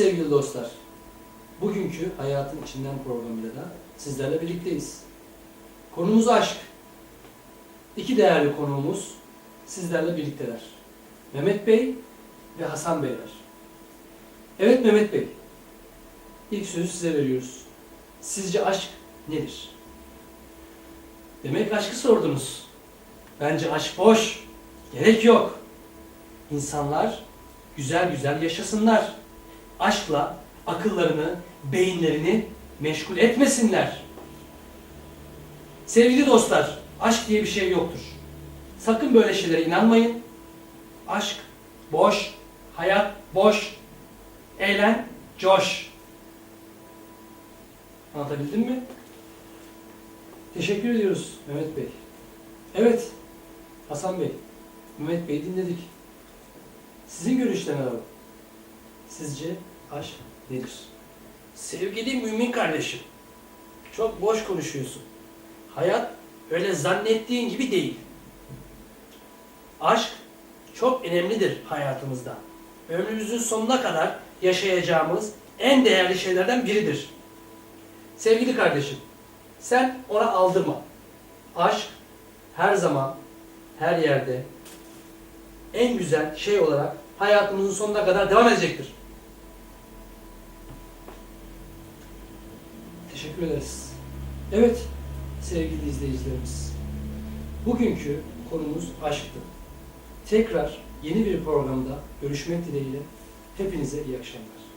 sevgili dostlar. Bugünkü Hayatın İçinden programıyla da sizlerle birlikteyiz. Konumuz aşk. İki değerli konuğumuz sizlerle birlikteler. Mehmet Bey ve Hasan Beyler. Evet Mehmet Bey, ilk sözü size veriyoruz. Sizce aşk nedir? Demek aşkı sordunuz. Bence aşk boş. Gerek yok. İnsanlar güzel güzel yaşasınlar. Aşkla akıllarını, beyinlerini meşgul etmesinler. Sevgili dostlar, aşk diye bir şey yoktur. Sakın böyle şeylere inanmayın. Aşk boş, hayat boş, eğlen, coş. Anlatabildim mi? Teşekkür ediyoruz Mehmet Bey. Evet, Hasan Bey, Mehmet Bey'i dinledik. Sizin görüşleriniz alalım. Sizce aşk nedir? Sevgili mümin kardeşim, çok boş konuşuyorsun. Hayat öyle zannettiğin gibi değil. Aşk çok önemlidir hayatımızda. Ömrümüzün sonuna kadar yaşayacağımız en değerli şeylerden biridir. Sevgili kardeşim, sen ona aldırma. Aşk her zaman, her yerde en güzel şey olarak hayatımızın sonuna kadar devam edecektir. Teşekkür ederiz. Evet sevgili izleyicilerimiz. Bugünkü konumuz aşktı. Tekrar yeni bir programda görüşmek dileğiyle hepinize iyi akşamlar.